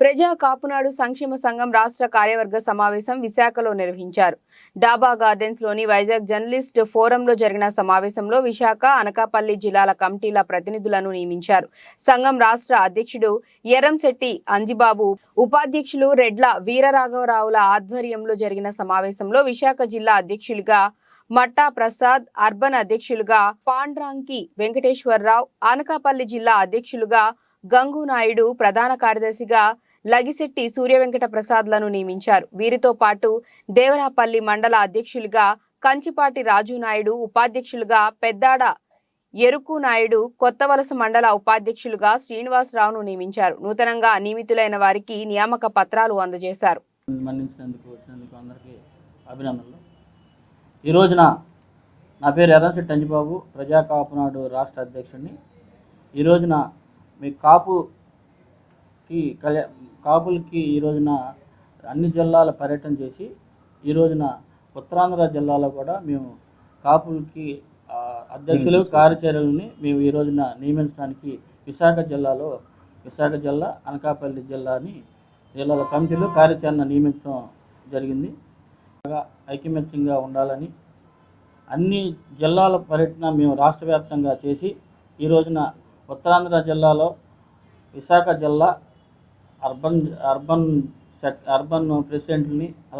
ప్రజా కాపునాడు సంక్షేమ సంఘం రాష్ట్ర కార్యవర్గ సమావేశం విశాఖలో నిర్వహించారు. డాబా గార్డెన్స్లోని వైజాగ్ జర్నలిస్ట్ ఫోరంలో జరిగిన సమావేశంలో విశాఖ అనకాపల్లి జిల్లాల కమిటీల ప్రతినిధులను నియమించారు. సంఘం రాష్ట్ర అధ్యక్షుడు ఎర్రంశెట్టి అంజిబాబు ఉపాధ్యక్షులు రెడ్ల వీరరాఘవరావుల ఆధ్వర్యంలో జరిగిన సమావేశంలో విశాఖ జిల్లా అధ్యక్షులుగా మట్టా ప్రసాద్ అర్బన్ అధ్యక్షులుగా పాండ్రాంకి వెంకటేశ్వరరావు అనకాపల్లి జిల్లా అధ్యక్షులుగా గంగు నాయుడు ప్రధాన కార్యదర్శిగా లగిశెట్టి సూర్యవెంకట ప్రసాద్లను నియమించారు. వీరితో పాటు దేవరాపల్లి మండల అధ్యక్షులుగా కంచిపాటి రాజు నాయుడు ఉపాధ్యక్షులుగా పెద్దాడ ఎరుకు నాయుడు కొత్తవలస మండల ఉపాధ్యక్షులుగా శ్రీనివాసరావును నియమించారు. నూతనంగా నియమితులైన వారికి నియామక పత్రాలు అందజేశారు. అభినందనలు. ఈ రోజున నా పేరు ఎర్రంశెట్టి అంజిబాబు ప్రజా కాపునాడు రాష్ట్ర అధ్యక్షుడిని. ఈ రోజున మీ కాపుకి కళ్యా కాపులకి ఈ రోజున అన్ని జిల్లాల పర్యటన చేసి ఈ రోజున ఉత్తరాంధ్ర జిల్లాలో కూడా మేము కాపులకి అధ్యక్షులు కార్యచర్యలని మేము ఈ రోజున నియమించడానికి విశాఖ జిల్లాలో విశాఖ జిల్లా అనకాపల్లి జిల్లాని జిల్లాల కమిటీలు కార్యాచరణ నియమించడం జరిగింది. ఐకమత్యంగా ఉండాలని అన్ని జిల్లాల పర్యటన మేము రాష్ట్ర వ్యాప్తంగా చేసి ఈ రోజున ఉత్తరాంధ్ర జిల్లాలో విశాఖ జిల్లా అర్బన్ అర్బన్ సెట్ అర్బన్ ప్రెసిడెంట్ని